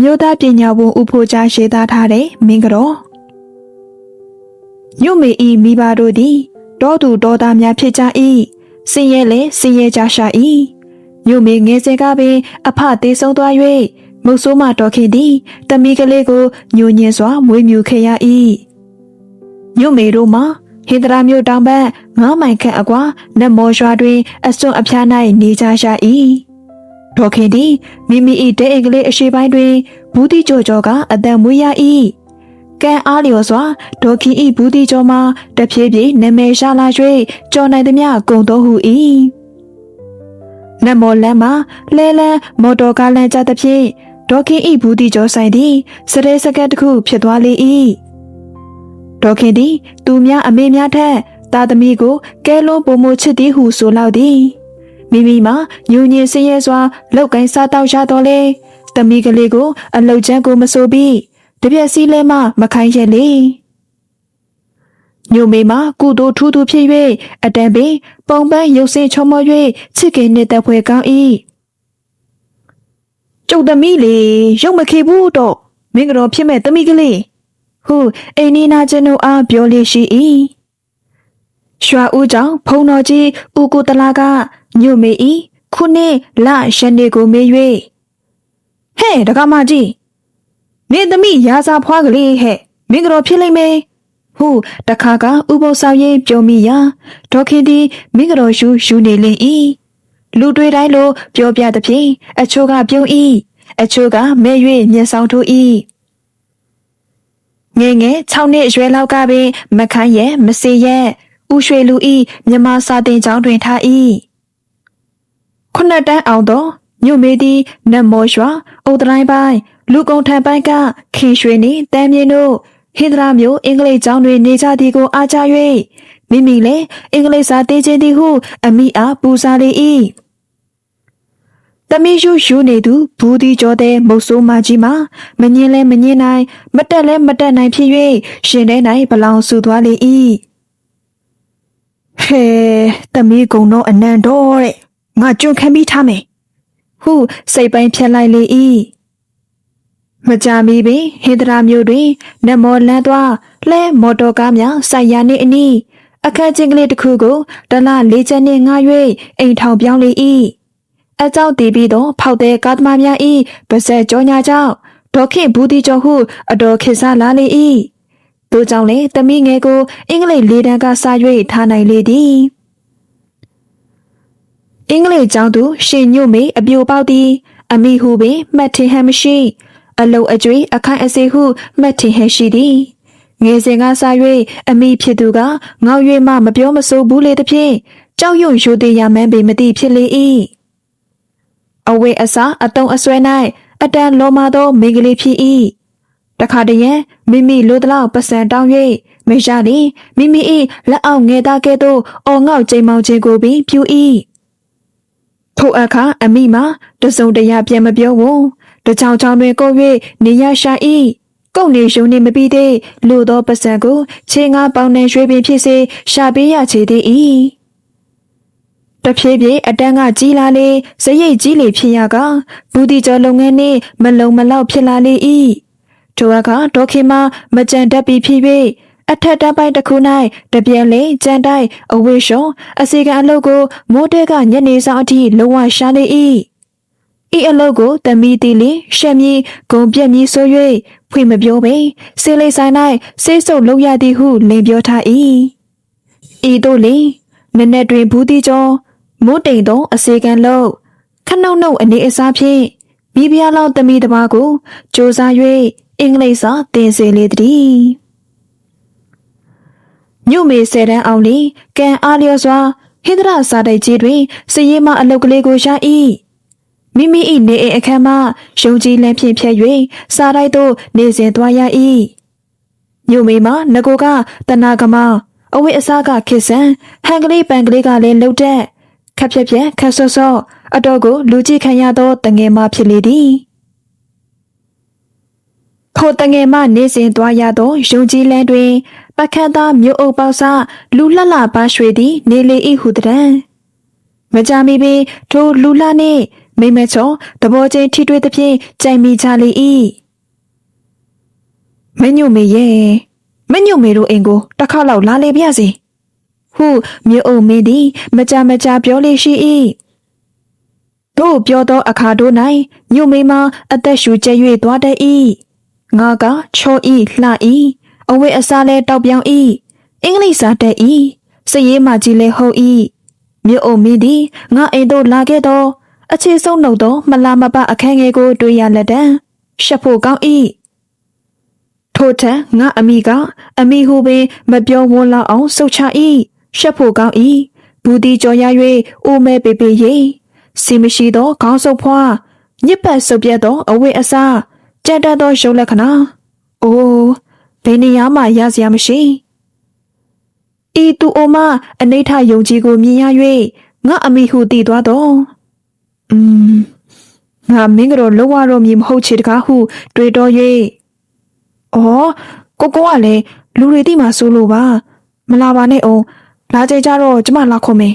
မျိုးသားပညာဝန်ဦးဖို့ကြားရေးသားထားတဲ့မင်းကတော်ညုမေဤမိဘတို့သည်တောသူတောသားများဖြစ်ကြ၏စင်ရဲလဲစင်ရဲကြရှာ၏ညုမေငယ်စဉ်ကပင်အဖသေးဆုံးသွား၍မုတ်ဆိုးမတော်ခင်သည်တမီးကလေးကိုညိုညင်စွာမွေးမြူခဲ့ရ၏ညုမေတို့မှာဟင်္ဒရာမျိုးတောင်ဘက်ငေါမိုင်ခန့်အကွာနတ်မောရွာတွင် အစွန်းအဖျား၌နေကြရှာ၏ ဒေါခင်သည်မိမိ၏တဲအိမ်ကလေးအရှိပိုင်းတွင်ဘူးတိကြောကြောကအတန်မွေးရ၏ကံအားလျော်စွာဒေါခင်၏ဘူးတိကြောမှာတဖြည်းဖြည်းနာမည်ရှာလာ၍ကြော်နိုင်သည်မြကုံတော်ဟူ၏နတ်မောလမ်းမှာလဲလန်းမော်တော်ကားလမ်းကြသဖြင့်ဒေါခင်၏ဘူးတိကြောဆိုင်သည်စရဲစကတ်တစ်ခုဖြစ်သွားလေ၏ဒေါခင်သည် သူများအမေများထက်သားသမီးကိုကဲလုံးပုံမချစ်သည်ဟုဆိုလောက်သည် မိမိမှာညူညင်စင်းရဲစွာလောက်ကိုင်းစားတောက်ရတော့လေသမီးကလေးကို အလုတ်ချမ်းကိုမဆိုပြီးတပြက်စီးလဲမှမခိုင်းရဲ့လေညိုမေမှာကုသိုလ်ထူးထူးဖြစ်၍အတန်ပင်ပုံပန်းရုပ်စင်ချောမော၍ချစ်ခင်နှစ်သက်ဖွယ်ကောင်း၏ကျုပ်သမီးလေရုပ်မခေဘူးတော့မင်းကတော့ဖြစ်မဲ့သမီးကလေးဟုအိမ်နီးနာချင်းတို့အားပြောလေရှိ၏ရွှာဦးကြောင့်ဖုံတော်ကြီးဦးကိုတလာက ညိုမေ၏ခုနှစ်လရှနေကိုမေး၍ဟဲ့တကမကြီးနေသမီးရာစာဖွားကလေးဟဲ့မင်းကတော့ဖြစ်လိမ့်မယ်ဟုတခါကဥပုသ်ဆောင်ရင်ပြောမိရာဒေါခင်သည်မင်းကတော့ယူယူနေလင်၏လူတွေတိုင်းလိုပြောပြသဖြင့်အချို့ကပြုံး၏အချို့ကမဲ၍မျက်ဆောင်ထိုး၏ငယ်ငယ်6နှစ်အရွယ်လောက်ကပင် မခန်းရဲ့မစေရဲ့ဥရွှေလူဤမြမစာတင်ကျောင်းတွင်ထား၏ ခုနှစ်တန်းအောင်သောညိုမေသည်နတ်မောရွာအုတ်တိုင်းပိုင်းလူကုန်ထံပိုင်းကခင်ရွှေနှင့်တမ်းမြင့်တို့ဟင်္ဒရာမျိုးအင်္ဂလိပ်ကျောင်းတွင်နေကြသည်ကိုအားကြ၍မိမိလည်းအင်္ဂလိပ်စာသင်ခြင်းသည်ဟုအမိအားပူဇော်လေ၏တမီးယူယူနေသူဘူးဒီကျော်တဲ့မုတ်ဆိုးမကြီးမှာမငင်းလဲမငင်းနိုင် မတက်လဲမတက်နိုင်ဖြစ်၍ရှင်ထဲ၌ဘလောင်ဆူသွားလေ၏ဟဲတမီးကုံတော့အနံတော့တဲ့ ငါကြွခံပြီးထားမယ်ဟုစိတ်ပိုင်းဖြတ်လိုက်လေ၏မကြမီပင်ဟင်္ဒရာမျိုးတွင်နတ်မောလန်းသွားလဲမော်တော်ကားများဆိုင်ရာနှင့်အနီးအခက်ချင်းကလေးတစ်ခုကိုတလလေးချက်နှင့်ငှား၍အိမ်ထောင်ပြောင်းလေ၏အကြောက်တည်ပြီးတော့ဖောက်တဲ့ကားသမားများ၏ပါဇက်ကြောညာကြောင့်ဒေါခင်ဘူးတီကျော်ဟုအတော်ခေစားလာလေ၏တို့ကြောင့်လေတမိငယ်ကိုအင်္ဂလိပ်လေးတန်းကစား၍ထားနိုင်လေသည် အင်္ဂလိပ်ကျောင်းသူရှင်ညို့မေအပြိုပေါက်သည် အမိဟုပင်မှတ်ထင်ဟန်မရှိ အလုတ်အကျွေးအခိုင်အစေဟုမှတ်ထင်ဟန်ရှိသည်ငယ်စဉ်ကစား၍အမိဖြစ်သူကငေါ၍မှမပြောမဆိုဘူးလေသဖြင့်ကြောက်ရွံ့ရိုသေရမှန်းပေမသိဖြစ်လေ၏အဝေးအစားအတုံးအဆွဲ၌အတန်လောမာသောမိန်းကလေးဖြစ်၏တခါတည်းရန်မိမိလိုတလောက်ပစံတောင်း၍မေရှာသည်မိမိ၏လက်အောက်ငယ်သားကဲ့သို့အော်ငေါ့ချိန်မောင်ခြင်းကိုပင်ပြု၏ ထိုအခါအမိမှာတစုံတရာပြန်မပြောဝွန်တချောင်ချောင်တွင်ကို၍နေရရှာ၏ကုတ်နေရှုံနေမပြီးသေးလူသောပစံကိုခြေငါပေါင်းနှံရွှေပင်ဖြစ်စေရှာပေးရချေသည်၏တဖြည်းဖြည်းအတန်းကကြီးလာလေစရိတ်ကြီးလေဖြစ်ရကဘူးတီကျော်လုပ်ငန်းနှင့်မလုံမလောက်ဖြစ်လာလေ၏ထိုအခါဒေါခင်မမကြံတတ်ပြီးဖြစ်၍ အထက်တန်းပိုင်းတစ်ခု၌တပြန်လေကြံတိုက်အဝိရှောအစီကံအလုပ်ကိုမိုးတဲကညနေဆောင်အထိလုံးဝရှာနေ၏ဤအလုပ်ကိုတမီတီလီရှက်မီဂုံပြက်မီဆို၍ဖွင့်မပြောပေစေးလေးဆိုင်၌စေးစုပ်လုပ်ရသည်ဟုလင်ပြောထား၏ဤတို့လေနက်နက်တွင်ဘူးတီကျော်မိုးတိမ်သောအစီကံလုပ်ခနှုတ်နှုတ်အနေအစားဖြင့်မိဖုရားလောက်တမီတစ်ပါးကိုစ조사၍အင်္ဂလိပ်စာသင်စေလေသည် ညို့မေဆယ်တန်းအောင်လီကံအားလျော်စွာဟိဒရာစာတိုက်ကြီးတွင်စည်ရင်မအလုတ်ကလေးကိုရ၏မိမိ၏နေအိမ်အခန်းမှရုံကြီးလမ်းဖြင့်ဖြတ်၍စာတိုက်သို့နေစဉ်သွားရ၏ညို့မေမှာငကိုကတနာကမအဝိအစားကခစ်ဆန်ဟန်ကလေးပန်ကလေးကလည်းလှုပ်တဲ့ခက်ဖြက်ဖြက်ခက်ဆော့ဆော့အတော်ကိုလူကြည့်ခံရသောတငယ်မဖြစ်လေသည် ထိုတငယ်မနေစဉ်သွားရသောယုံကြည်လန်းတွင် ပခတ်သားမြို့အုပ်ပေါဆလူလှလှပါရွှေသည် နေလေ၏ဟုတည်းမကြမီပင်ထိုလူလှနှင့်မိမချောသဘောချင်းထိတွေ့သဖြင့်ကြိုင်မိကြလေ၏မညွမေရဲ့မညွမေတို့အိမ်ကိုတစ်ခါလောက်လာလေပြစီဟုမြို့အုံမင်းသည် မကြမကြပြောလေရှိ၏တို့ပြောသောအခါတို့၌ညွမေမအသက်ရှူကျဲ၍သွားတတ်၏ ငါကချောဤလှဤအဝိအစားလဲတောက်ပြောင်းဤအင်္ဂလိပ်စာတတ်ဤစည်ရေးမှကြီးလဲဟုတ်ဤမြို့အုံမင်းသည်ငါအိမ်သို့လာခဲ့သောအခြေဆုံးနှုတ်သောမလာမပအခန်းငယ်ကိုတွေ့ရလက်တံရှက်ဖို့ကောင်း၏ထို့ထက်ငါအမိကအမိဟုပင်မပြောဝန်းလောက်အောင်စုတ်ချ၏ရှက်ဖို့ကောင်း၏ဘူးတီကြော်ရ၍အိုမဲပေပေရေစီမရှိသောခေါင်းဆုပ်ဖွားညစ်ပတ်ဆုပ်ပြတ်သောအဝိအစား ကြက်တက်သောရုပ်လက္ခဏာအိုးဘယ်နေရာမှရစရာမရှိဤသူအိုမအနိဋ္ဌယုံကြည်ကိုမြင်ရ၍ငါအမိဟုတည်သွားတော့อืมငါမင်းကတော့လောရတော့မြည်မဟုတ်ချေတကားဟုတွေးတော့၍အော်ကိုကိုကလည်းလူတွေတိမှဆိုလို့ပါ မလာပါနဲ့အောင်လာကြကြတော့ကျမလာခုံမယ်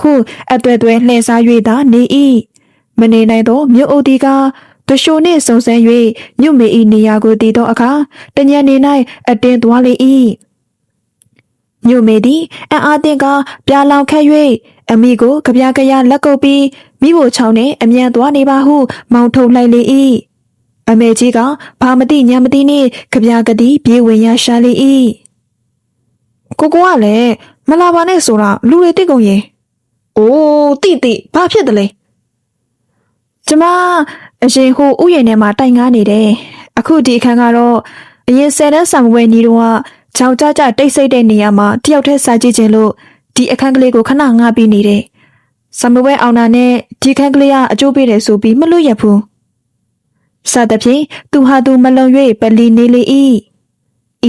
ခုအတွေ့အတွေ့လှည့်စား၍သာနေ၏မနေနိုင်သောမြို့အုပ်ဒီက တရှိုနှင့်စုံစမ်း၍ညွတ်မေ၏နေရာကိုတည်သောအခါတညနေ၌အတင်းသွားလေ၏ညွတ်မေသည်အံ့အားသင့်ကပြာလောင်ခတ်၍အမိကိုကြပြကြရလက်ကုပ်ပြီးမိဖို့ချောင်းနှင့်အမြန်သွားနေပါဟု မောင်းထုတ်လိုက်လေ၏အမေကြီးကဘာမတိညာမတိနှင့်ကြပြကတိပြေးဝင်ရရှာလေ၏ကိုကိုကလည်းမလာပါနဲ့ဆိုတာလူတွေတိတ်ကုန်ရင်အိုးတိတိဘာဖြစ်တယ်လဲ ကျမအရင်ဟိုဥယျာဉ်ထဲမှာတိုင်ငားနေတယ်အခုဒီအခန်းကတော့အရင်ဆယ်တန်းဆောင်ဝဲညီတော့ကချောင်ကြကြတိတ်ဆိတ်တဲ့နေရာမှာတယောက်တည်းစာကြည့်ခြင်းလို့ဒီအခန်းကလေးကိုခဏငားပြီးနေတယ်ဆမဝဲအောင်နာနဲ့ဒီခန်းကလေးကအကျိုးပေးတယ်ဆိုပြီးမလွတ်ရဘူးစသဖြင့်သူဟာသူမလုံ၍ပလီနေလေ၏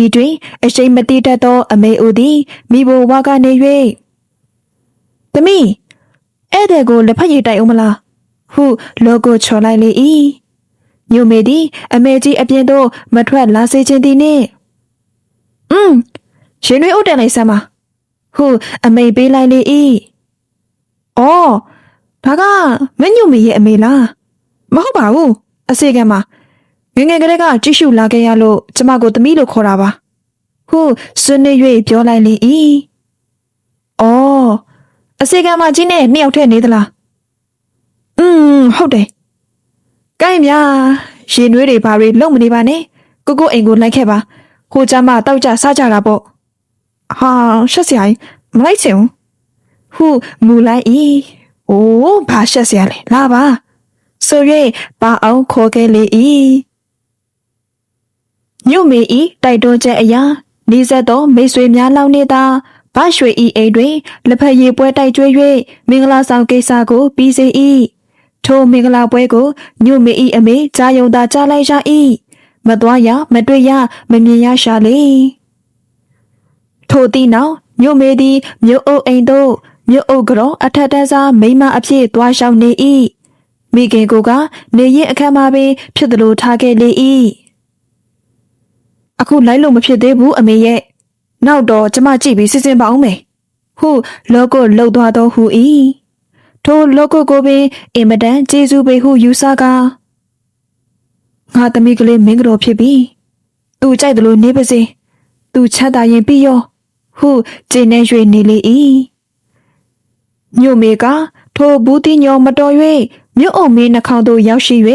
ဤတွင်အရှိန်မတိတတ်သောအမေဦးသည်မိဘဝကနေ၍သမီးဧည့်သည်ကိုလက်ဖက်ရည်တိုက်အောင်မလား ဟုလောကိုချော်လိုက်လေ၏ညိုမေသည်အမေကြီးအပြင်သို့မထွက်လာစေခြင်းသည်နှင့်อืมရှင်ရွေးဥတန်လိုက်စမ်းပါဟုအမိန်ပေးလိုက်လေ၏အော်ဒါကမညိုမေရဲ့အမေလားမဟုတ်ပါဘူးအစေကမှာငယ်ငယ်ကလေးကကြည့်ရှုလာခဲ့ရလို့ကျမကိုသမီးလို့ခေါ်တာပါဟုဆွနေ၍ပြောလိုက်လေ၏အော်အစေကမှာကြီးနဲ့နှစ်ယောက်ထည့်နေသလား อืมဟုတ်တယ်။ကိုင်းမြရေနွေးတွေဘာတွေလုံမနေပါနဲ့။ကိုကိုအိမ်ကိုလိုက်ခဲ့ပါ။ဟိုကြမှာတောက်ကြစားကြတာပေါ့။ဟာရှက်စရာကြီးမလိုက်ချင်ဘူး။ဟုမူလိုက်၏။အိုးဘာရှက်စရာလဲလာပါ။ဆို၍ပါအောင်ခေါ်ခဲ့လေ၏။ညို့မေဤတိုက်တွန်းချက်အရာနေဆက်သောမိတ်ဆွေများလောက်နေသာဗရွှေဤအိမ်တွင်လက်ဖက်ရည်ပွဲတိုက်ကျွေး၍မင်္ဂလာဆောင်ကိစ္စကိုပြီးစေ၏ ထိုမင်္ဂလာပွဲကိုညို့မေဤအမေကြားယုံသာကြားလိုက်ရ၏မသွားရမတွေ့ရမမြင်ရရှာလေထိုသည့်နောက်ညို့မေသည်မြို့အုပ်အိမ်သို့မြို့အုပ်ကြောအထက်တန်းစားမိမအဖြစ်သွားလျှောက်နေ၏မိခင်ကိုကနေရင်အခမ်းမှာပင်ဖြစ်သလိုထားခဲ့လေ၏အခုလိုက်လို့မဖြစ်သေးဘူးအမေရဲ့နောက်တော့ကျမကြည့်ပြီးစစ်စင်ပါအောင်မယ်ဟုလောကိုလှုပ်သွားသောဟူ၏ ထိုလောကိုကိုပင်အင်မတန်ကျေးဇူးပေးဟုယူဆကားငါသမီးကလေးမင်းကတော့ဖြစ်ပြီသူကြိုက်တယ်လို့နေပါစေသူချမ်းသာရင်ပြီးရောဟုကျင်းနေ၍နေလေ၏ညိုမေကထိုဘူးတိညောမတော်၍မြို့အုံမေးနှခေါင်းသို့ရောက်ရှိ၍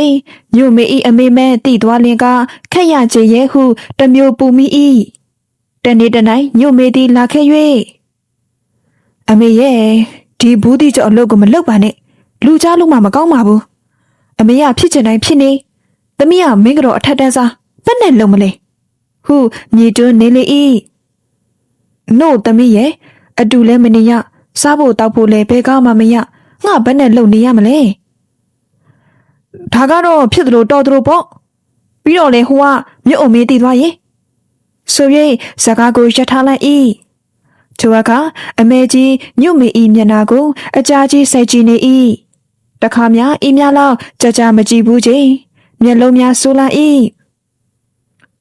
ညိုမေ၏အမေမဲတိသွားလင်ကခက်ရချေရဲ့ဟုတမျိုးပူမိ၏တနေ့တနိုင်ညိုမေသည်လာခဲ့၍အမေရဲ့ ဒီဘူးတိကျော်အလုပ်ကိုမလုပ်ပါနဲ့လူကြားလို့မှမကောင်းပါဘူးအမေကဖြစ်ချင်တိုင်းဖြစ်နေသမီးကမင်းကတော့အထက်တန်းစားဘယ်နဲ့လုံမလဲဟုမြေတွန်းနေလေ၏နို့သမီးရဲ့အတူလဲမနေရစားဖို့တောက်ဖို့လဲဘယ်ကောင်းမှမရငါဘယ်နဲ့လုံနေရမလဲဒါကတော့ဖြစ်တယ်လို့တော်တယ်လို့ပေါ့ပြီးတော့လေဟိုကမြုပ်အုံမေးတည်သွားရင်ဆို၍စကားကိုရထားလိုက်၏ ထိုအခါအမေကြီးညွတ်မေဤမျက်နာကို အကြာကြီးစိုက်ကြည့်နေ၏တခါများဤများလောက်ကြကြမကြည့်ဘူးချင်းမျက်လုံးများဆိုးလာ၏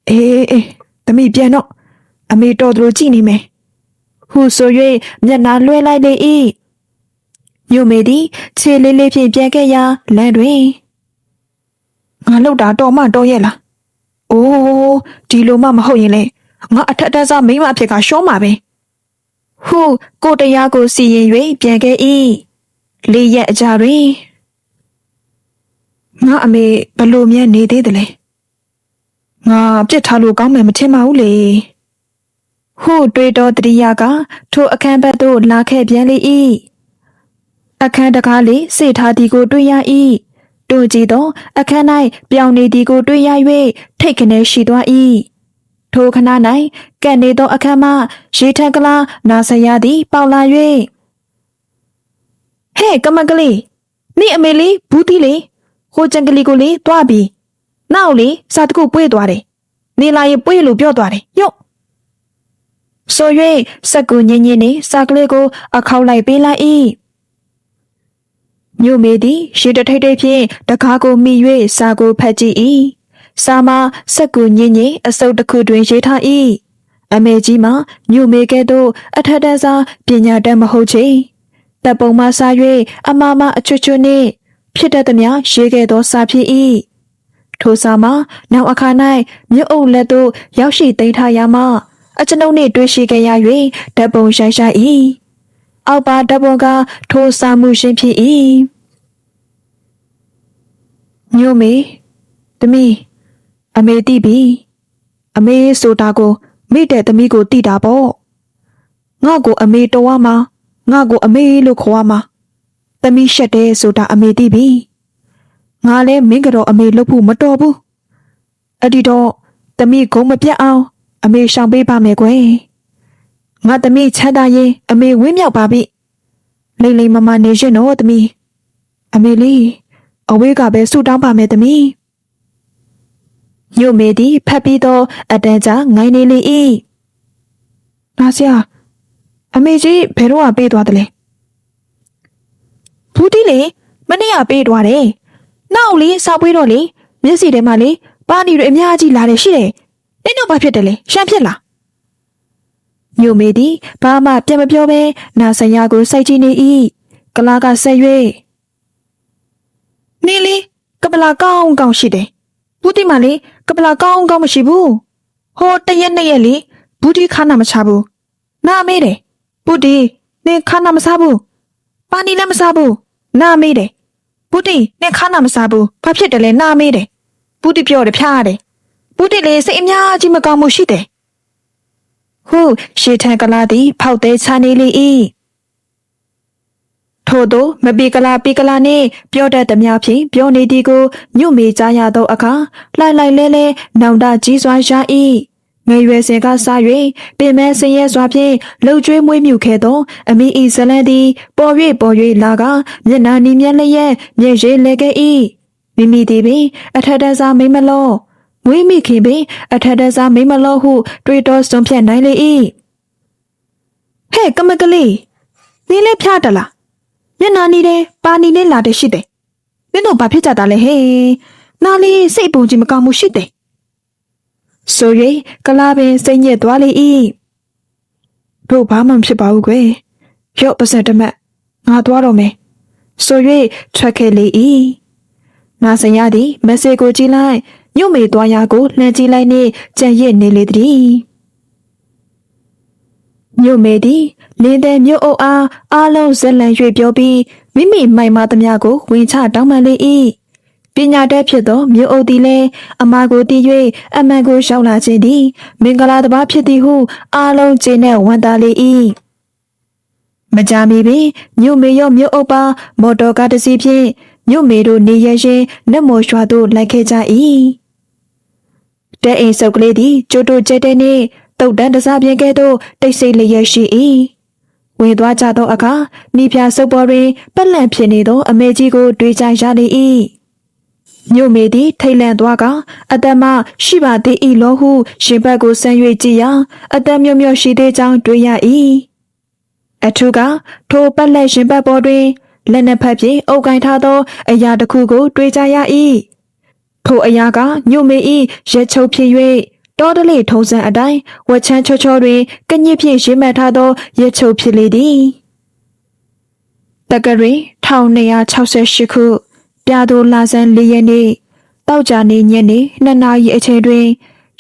အေးအေးသမီးပြန်တော့အမေတော်တို့ကြည့်နေမယ်ဟုဆို၍မျက်နာလွှဲလိုက်လေ၏ညိုမေသည်ခြေလေးလေးဖြင့်ပြန်ခဲ့ရာလမ်းတွင်ငါလောက်တာတော်မှတော်ရဲ့လားအိုးဒီလိုမှမဟုတ်ရင်လေငါအထက်တက်စားမိမအဖြစ်ကရှောမှာပဲ ဟုကိုတရားကိုစီရင်၍ပြန်ခဲ့၏လေးရက်အကြာတွင်ငါအမေဘလို့မြဲနေသေးတယ်လဲငါပြစ်ထားလို့ကောင်းမယ်မထင်ပါဘူးလေဟုတွေးတော်တရိယာကထိုအခန်းဘက်သို့လာခဲ့ပြန်လေ၏အခန်းတကားလေးစေထားသည်ကိုတွေ့ရ၏တို့ကြည့်သောအခန်း၌ပြောင်းနေသည်ကိုတွေ့ရ၍ထိတ်ခနဲရှိသွား၏ ထိုခဏ၌ကဲ့နေသောအခန်းမှရေထက်ကလာနာဆရာသည် ပေါလာ၍ဟဲ့ကမကလေးနေအမေလေးဘူးတီလေးဟိုကြံကလေးကိုလေးတွားပြီးနောက်လေစာတကုပွေးသွားတယ်နေလာရင်ပွေးလို့ပြောသွားတယ်ယော့ဆို၍စက်ကူညင်းညင်းနေစာကလေးကို အခောက်လိုက်ပေးလိုက်၏ညိုမေသည်ရေတထိတ်ထိတ်ဖြင့်တကားကိုမိ၍စာကိုဖတ်ကြည့်၏ စာမှာစက်ကူညင်းညင်းအစုပ်တစ်ခုတွင်ရေးထား၏အမေကြီးမှာညိုမေကဲ့သို့အထက်တန်းစားပညာတတ်မဟုတ်ချေတပ်ပုံမှစား၍အမမအချွတ်ချွတ်နှင့်ဖြစ်တတ်သမျှရေးခဲ့သောစာဖြစ်၏ထိုစာမှာနောက်အခါ၌မြို့အုပ်လက်သို့ရောက်ရှိသိမ်းထားရမှအကျွန်ုပ်နှင့်တွေ့ရှိခဲ့ရ၍တပ်ပုံရိုက်ရှိ၏အောက်ပါတပ်ပုံကထိုစာမှုရှင်ဖြစ်၏ညိုမေတမီ အမေတိပြီအမေဆိုတာကိုမိတဲ့သမီးကိုတိတာပေါ့ငါ့ကိုအမေတော်ရမှာငါ့ကိုအမေလို့ခေါ်ရမှာသမီးရှက်တယ်ဆိုတာအမေတိပြီငါလည်းမင်းကတော့အမေလုပ်ဖို့မတော်ဘူးအဲ့ဒီတော့သမီးဂုံမပြတ်အောင်အမေရှောင်ပေးပါမယ်ကွယ်ငါသမီးချမ်းသာရင်အမေဝင်းမြောက်ပါပြီလိမ့်လိမ့်မမနေရှင်တော့သမီးအမေလေးအဝေးကပဲဆူတောင်းပါမယ်သမီး ညို့မေသည်ဖတ်ပြီးတော့အတန်းကြာငိုင်းနေလေ၏ငါဆရာအမေကြီးဘယ်တော့ပေးသွားတယ်လဲဘူးတီလေမနေ့ကပေးသွားတယ်နောက်လေစောက်ပွေးတော့လေမျက်စီထဲမှာလေပါနီတွေအများကြီးလာတယ်ရှိတယ်တင်းတော့ဘာဖြစ်တယ်လဲရှမ်းဖြစ်လားညို့မေသည်ဘာမှပြန်မပြောဘဲနာဆရာကိုစိုက်ကြည့်နေ၏ကလာကဆက်၍နေလေကပလာကောင်းကောင်းရှိတယ် ဘူးတီမလေးကပလာကောင်းကောင်းမရှိဘူးဟိုတရက်နှစ်ရက်လေဘူးတီခါနာမချဘူးနာမေးတယ်ဘူးတီနေခါနာမစားဘူးပါနီလည်းမစားဘူးနာမေးတယ်ဘူးတီနေခါနာမစားဘူးဘာဖြစ်တယ်လဲနာမေးတယ်ဘူးတီပြောတယ်ဖျားရတယ်ဘူးတီလေစိတ်အများကြီးမကောင်းမှုရှိတယ်ဟုရှေထန်ကလာသည်ဖောက်သေးချနေလေ၏ ထို့သောမပီကလာပီကလာနှင့်ပြောတတ်သည်များဖြင့်ပြောနေသည်ကိုညွတ်မေကြားရသောအခါလှိုက်လိုက်လဲလဲနောင်တကြီးစွာရ၏ငယ်ရွယ်စဉ်ကစား၍ပင်မဲဆင်းရဲစွာဖြင့်လှုပ်ကြွေးမွေးမြူခဲ့သော အမိဤဇလန်သည်ပေါ်၍ပေါ်၍လာကမျက်နာနီမျက်လျက်မျက်ရည်လဲခဲ့၏မိမိသည်ပင်အထက်တန်းစားမိမလောမွေးမိခင်ပင်အထက်တန်းစားမိမလောဟု တွေးတောဆုံးဖြတ်နိုင်လေ၏ဟဲ့ကမကလေးနင်းလည်းဖျားတလား မျက်နာနီတဲ့ပါနီနဲ့လာတဲ့ရှိတယ်မင်းတို့ဘာဖြစ်ကြတာလဲဟဲ့နာလေးစိတ်ပုံကြီးမကောင်းမှုရှိတယ်ဆို၍ကလာပင်စိတ်ညစ်သွားလေ၏တို့ဘာမှမဖြစ်ပါဘူးကွယ်ရော့ပါစက်တမတ်ငါသွားတော့မယ်ဆို၍ထွက်ခဲ့လေ၏နာဆင်ရသည်မက်ဆေကိုကြည့်လိုက်ညွတ်မေသွားရာကိုလှမ်းကြည့်လိုက်နှင့်ကြံ့ရစ်နေလေသည် ညွတ်မေသည်လင်းတဲ့မြို့အုပ်အားအားလုံးဇက်လန်၍ပြောပြီးမိမိမိုင်မသမျှကိုဝင်ချတောင်းပန်လေ၏ပညာတတ်ဖြစ်သောမြို့အုပ်သည်လည်းအမကိုတည်၍အမှန်ကိုရှောက်လာခြင်းသည် မင်္ဂလာတစ်ပါးဖြစ်သည်ဟုအားလုံးကျေနပ်ဝမ်းသာလေ၏မကြမီပင်မြို့မေရောမြို့အုပ်ပါမော်တော်ကားတစ်စီးဖြင့်မြို့မေတို့နေရရင်နတ်မော်ရွာသို့လိုက်ခဲ့ကြ၏တဲအိမ်စုပ်ကလေးသည်ကျိုးတို့ကျဲတဲ့နှင့် တုတ်တန်းတစားပြင်းကဲ့သို့တိတ်ဆိတ်လျက်ရှိ၏ဝင်သွားကြသောအခါမိဖုရားစုပ်ပေါ်တွင်ပက်လန့်ဖြစ်နေသော အမေကြီးကို တွေ့ကြရလေ၏မြို့မေသည်ထိတ်လန့်သွားကအသက်မရှိပါသေး၏လောဟုရှင်ဘက်ကိုဆန်း၍ကြည့်ရာအသက်မြုံမြုံရှိသေးကြောင်းတွေ့ရ၏အထူးကထိုပက်လက်ရှင်ဘက်ပေါ်တွင်လက်နှစ်ဖက်ဖြင့်အုပ်ကင်ထားသော အရာတစ်ခုကို တွေ့ကြရ၏ထိုအရာကညို့မေ၏ရဲချုပ်ဖြစ်၍ တောတလေထုံးစံအတိုင်းဝက်ချမ်းချောချောတွင်ကညစ်ဖြင့်ရင်းမှတ်ထားသောရဲချုပ်ဖြစ်လေသည်တက္ကရီ1268ခုပြာသူလာဆန်း၄ရက်နေ့တောက်ကြနေညနေ2နာရီအချိန်တွင်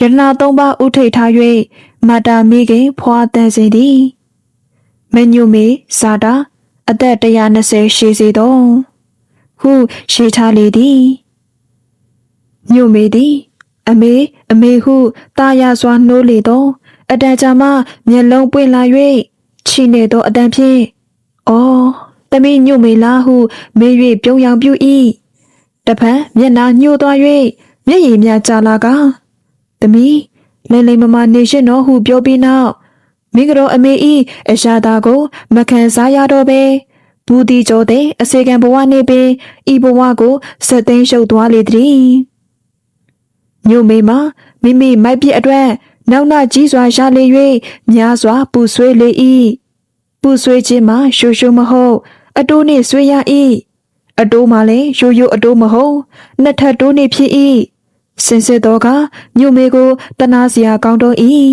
ရတနာသုံးပါးဥထိတ်ထား၍မာတာမိခင်ဖွာတန်စီသည်မညုမေစာတာအသက်120ရှိစေသောဟုရှိထားလေသည်ညုမေသည် အမေ အမေဟုတာယာစွာနှိုးလေသောအတန်ကြာမှမျက်လုံးပွင့်လာ၍ချီနေသောအတန်ဖြင့်အော်တမီးညွတ်မေလားဟုမေး၍ပြုံးရောင်ပြူ၏တဖန်မျက်နာညှို့သွား၍မျက်ရည်များကျလာကတမီးလိမ့်လိမ့်မမနေရှင်တော်ဟုပြောပြီးနောက်မင်းကတော့အမေဤအရာသာကို မခံစားရတော့ပဲဘူးတီကျော်တဲ့အစေကံဘဝနေပင်ဤဘဝကိုဆက်သိမ်းရှုပ်သွားလေသည် ညို့မေမမိမိမိုက်ပြစ်အတွက်နောက်နာကြီးစွာရလေ၍များစွာပူဆွေးလေ၏ပူဆွေးခြင်းမှာရှူရှူမဟုတ် အတိုးနှင့်ဆွေးရ၏အတိုးမှာလည်းရိုးရိုးအတိုးမဟုတ်နှစ်ထပ်တိုးနှင့်ဖြစ်၏စင်စစ်တော်ကညို့မေကိုတနာစရာကောင်းတော့၏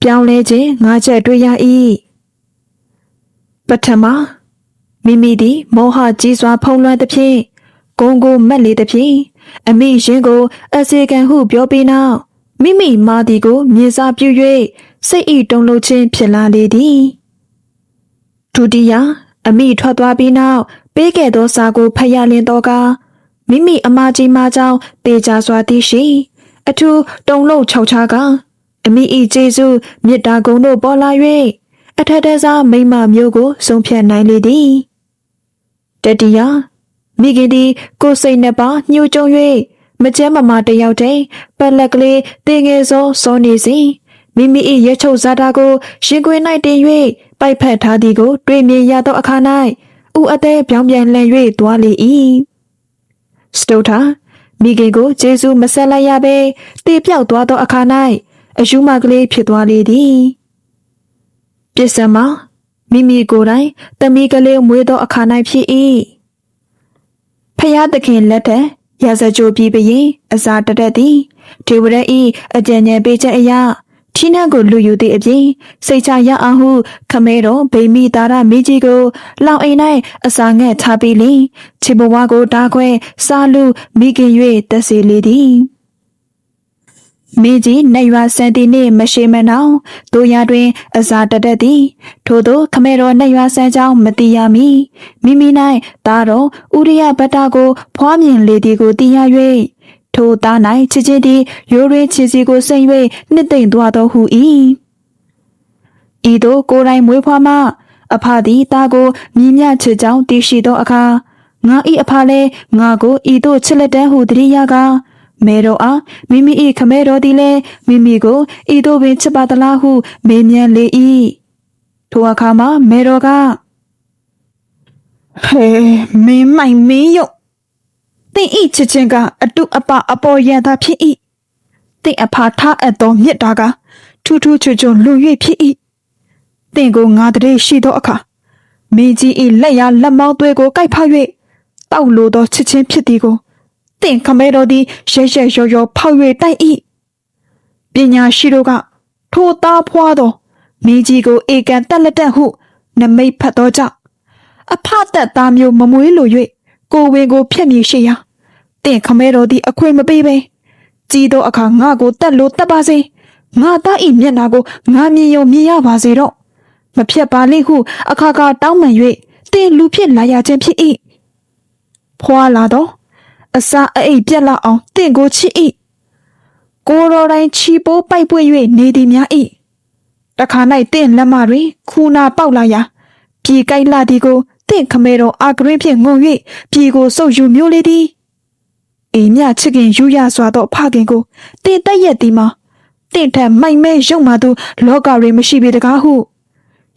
ပြောင်းလဲခြင်းငါချက်တွေ့ရ၏ပထမမိမိသည်မောဟကြီးစွာဖုံးလွှမ်းသဖြင့်ဂုံကိုမက်လေသဖြင့် အမိရင်ကိုအစေခံဟုပြောပြီးနောက်မိမိမာတီကိုမြေစာပြု၍စိတ်ဤတုံလို့ခြင်းဖြစ်လာလေသည်ဒုတိယအမိထွက်သွားပြီးနောက်ပေးခဲ့သောစာကိုဖတ်ရလင်းတော့ကမိမိအမကြီးမကြောင့်တေချာစွာသိရှိ အထူးတုံလို့ခြောက်ချာကအမိဤကျေးဇူးမေတ္တာဂုဏ်တို့ပေါ်လာ၍အထက်တစားမိမ့်မမျိုးကိုဆုံးဖြတ်နိုင်လေသည်တတိယ မိခင်သည်ကိုယ်စိတ်နှစ်ပါးညှို့ကြုံ၍မကျဲမမာတယောက်တည်းပက်လက်ကလေးတင်ငယ်စောစောနေစဉ်မိမိ၏ရဲချုပ်ဇာတာကိုရှင်ခွင်၌တင်၍ပိုက်ဖက်ထားသည်ကို တွေ့မြင်ရသောအခါ၌ဥအသေးပြောင်းပြန်လှန်၍သွားလေ၏စတိုတာမိခင်ကိုဂျေဇုမဆက်လိုက်ရဘဲတေပြောက်သွားသောအခါ၌အယူမကလေးဖြစ်သွားလေသည်ပစ္စမမိမိကိုယ်တိုင်တမီးကလေးမွေးသောအခါ၌ဖြစ်၏ ဖယားသခင်လက်ထက်ရာဇကြိုပြည်ပရင်အစာတရက်သည်ဒေဝရဤအကြံဉာဏ်ပေးချက်အရာထီးနှံကိုလူယူသည့်အပြင်စိတ်ချရအောင်ဟုခမဲတော်ဗိမိတာရမိကြီးကိုလောင်အိမ်၌အစာငှက်ချပြီးလင်ခြေဘဝကိုတားခွဲစားလူမိခင်၍တက်စီလေသည် မင်းကြီးနေရွာစံတီနှင့်မရှိမနောင်တို့ရတွင် အစာတတက်သည် ထို့သောခမဲတော်နေရွာစံကြောင်းမတိရမီမိမိ၌တာတော်ဥရိယဗတ္တကိုဖွားမြင်လေသည်ကိုသိရ၍ထိုသား၌ချစ်ချင်းသည်ရိုးရွေးချစ်စီကိုစိမ့်၍နှစ်သိမ့်သွားတော်ဟူ၏ဤသို့ကိုယ်တိုင်မွေးဖွားမှ အဖသည်သားကိုမြည်မြချစ်ကြောင်းတည်ရှိသောအခါငါဤအဖလည်းငါကိုဤသို့ချစ်လက်တန်းဟုတရိယာက မေတော်အားမိမိ၏ခမဲတော်သည်လည်းမိမိကိုဤသို့ပင်ချစ်ပါသလားဟုမေးမြန်းလေ၏ထိုအခါမှာမေတော်ကဟဲမင်းမိုင်မင်းယုတ်တင်ဤချစ်ချင်းကအတုအပအပေါ်ရန်သာဖြစ်၏တင်အဖာထားအပ်သောမြစ်တာကထူးထူးချွတ်ချွတ်လွန်၍ဖြစ်၏တင်ကိုငါတည်းရှိသောအခါမင်းကြီး၏လက်ရလက်မောင်းသွေးကိုကိုက်ဖောက်၍တောက်လိုသောချစ်ချင်းဖြစ်သည်ကို တင်ခမဲတော်သည်ရဲရဲရော်ရော်ဖောက်၍တိုက်၏ပညာရှိတို့ကထိုသားဖွားသောမင်းကြီးကိုဧကန်တက်လက်တက်ဟု နမိတ်ဖတ်သောကြောင့်အဖသက်သားမျိုးမမွေးလို၍ကိုဝင်ကိုဖျက်မြေရှိရာတင့်ခမဲတော်သည်အခွင့်မပေးပဲကြီးသောအခါငါကိုတက်လို့တက်ပါစေငါသားဤမျက်နာကိုငါမြင်ရုံမြင်ရပါစေတော့မဖြတ်ပါလိမ့်ဟု အခါခါတောင်းပန်၍တင်လူဖြစ်လာရခြင်းဖြစ်၏ဖွာလာတော့ အစာအိပ်ပြက်လောက်အောင်တင့်ကိုချစ်၏ကိုယ်တော်တိုင်းချီပိုးပိုက်ပွေ၍နေသည်များ၏တခါ၌တင့်လက်မတွင်ခူနာပေါက်လာရာပြေကိုက်လာသည်ကိုတင့်ခမဲတော်အာဂရင်းဖြင့်ငုံ၍ပြေကိုစုပ်ယူမျိုးလေသည်အိမ်မြချစ်ခင်ယူရစွာသောဖခင်ကိုတင်တက်ရက်သည်မှာတင့်ထက်မိုက်မဲရုံမှသူလောကတွင်မရှိပေတကားဟု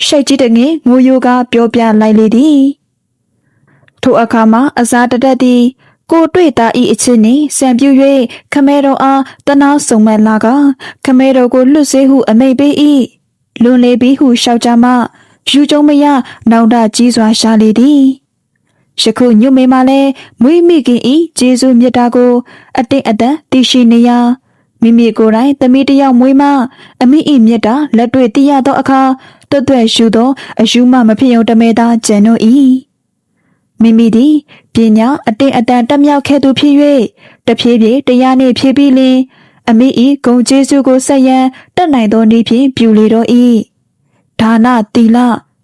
ရှိတ်ကြီးတငယ်ငိုယိုကပြောပြလိုက်လေသည်ထိုအခါမှာအစားတတက်သည် ကိုတွေ့တာဤအချင်းနှင့်စံပြူ၍ခမဲတော်အားတနာဆုံမလာကခမဲတော်ကိုလွတ်စေဟုအမိန့်ပေး၏လွန်လေပြီးဟုရှောက်ကြမှယူကြုံမရနောင်တကြီးစွာရှာလေသည်ယခုညွတ်မေမလည်းမွေးမိခင်ဤဂျေဇုမြတ်တာကို အတိတ်အတန်တည်ရှိနေရာမိမိကိုယ်တိုင်တမိတယောက်မွေးမအမိဤမြတ်တာလက်တွေ့သိရသောအခါတွတ်တွတ်ရှူသောအယူမှမဖြစ်ုံတမဲသာကျန်တို့၏ မိမိသည်ပညာအတင်အတန်တက်မြောက်ခဲ့သူဖြစ်၍တဖြည်းဖြည်းတရားနှင့်ဖြည်းပြီးလင်အမိ၏ဂုံကျေးဇူးကိုဆက်ရန်တက်နိုင်သောနည်းဖြင့်ပြုလေတော့၏ဒါနတီလ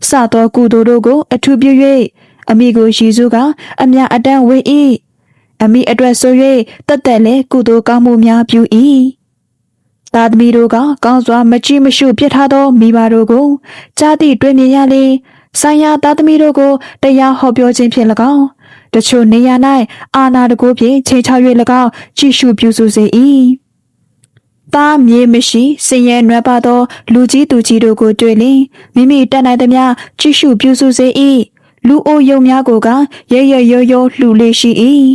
စသောကုသိုလ်တို့ကို အထူးပြု၍အမိကိုရည်စူးကအမြအတန်ဝေ၏အမိအတွက်ဆို၍တက်တက်လဲကုသိုလ်ကောင်းမှုများပြု၏သားသမီးတို့ကကောင်းစွာမကြည့်မရှုပြစ်ထားသောမိဘတို့ကိုကြားသည့်တွေ့မြင်ရလေ ဆိုင်ရာသားသမီးတို့ကိုတရားဟောပြောခြင်းဖြင့်၎င်းတချို့နေရာ၌အာနာတကူဖြင့်ချိန်ချ၍၎င်းကြည့်ရှုပြုစုစေ၏သားမြေမရှိစင်ရဲနွယ်ပါသောလူကြီးသူကြီးတို့ကိုတွေ့လင်မိမိတတ်နိုင်သမျှကြည့်ရှုပြုစုစေ၏လူအိုယုံများကိုကရဲရဲရိုးရိုးလှူလေးရှိ၏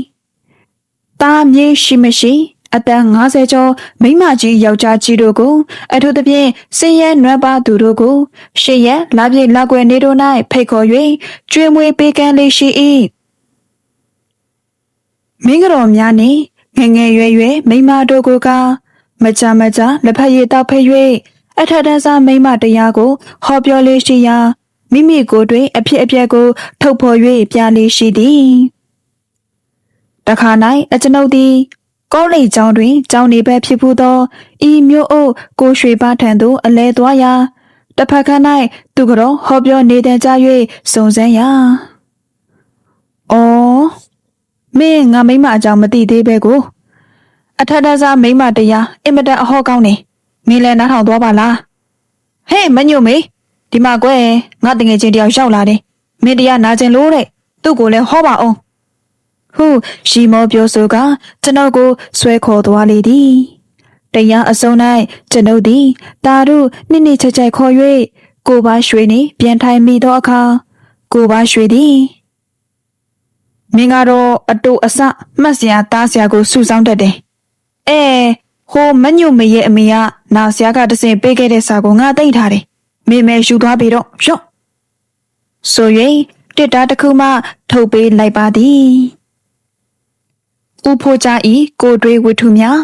သားမြေရှိမရှိ အတန်90ကျော်မိန်းမကြီးယောက်ျားကြီးတို့ကိုအထူးသဖြင့်စင်ရဲနွယ်ပါသူတို့ကိုရှေ့ရက်လာပြည့်လောက်ွယ်နေတို့၌ဖိတ်ခေါ်၍ကျွေးမွေးပေးကမ်းလေးရှိ၏မင်းကတော်များနှင့်ငယ်ငယ်ရွယ်ရွယ်မိန်းမတို့ကိုကမကြမကြလက်ဖက်ရည်တောက်ဖိတ်၍အထက်တန်းစားမိန်းမတရားကိုဟောပြောလေးရှိရာမိမိကိုယ်တွင်အဖြစ်အပျက်ကို ထုတ်ဖော်၍ပြလေးရှိသည်တခါ၌အကျွန်ုပ်သည် ကောလိပ်ကျောင်းတွင်ကျောင်းနေပဲဖြစ်ဘူးသောဤမျိုးအုပ်ကိုရွှေပါထံသို့အလဲသွားရာတစ်ဖက်ခန်း၌သူကတော့ဟောပြောနေတဲ့ကြ၍စုံစမ်းရာ။အော်မင်းငါမိမအကြောင်းမသိသေးပဲကိုအထက်တန်းစားမိမတရားအင်မတန်အဟောကောင်းနေမင်းလည်းနားထောင်သွားပါလား။ဟဲ့မညို့မေဒီမှာကွယ်ငါတငယ်ချင်းတယောက်ရောက်လာတယ်မင်းတရားနာကျင်လို့တဲ့သူ့ကိုလည်းဟောပါအောင် ဟုရှီမောပြောဆိုကကျွန်ုပ်ကိုဆွဲခေါ်သွားလေသည်တရားအစုံ၌ကျွန်ုပ်သည်တာတို့နိနိချက်ချက်ခေါ်၍ကိုပါရွှေနှင့်ပြန်ထိုင်မိသောအခါကိုပါရွှေသည်မင်းကတော့အတူအဆမှတ်စရာတားစရာကိုစုဆောင်းတတ်တယ်အဲဟိုမညွတ်မရဲ့အမေကနာစရာကတစင်ပေးခဲ့တဲ့စာကိုငါသိမ့်ထားတယ်မေမဲယူသွားပြီတော့ရော့ဆို၍တစ်တားတစ်ခုမှထုတ်ပေးလိုက်ပါသည် ဥဖိုးကြဤကိုတွေးဝတ္ထုများ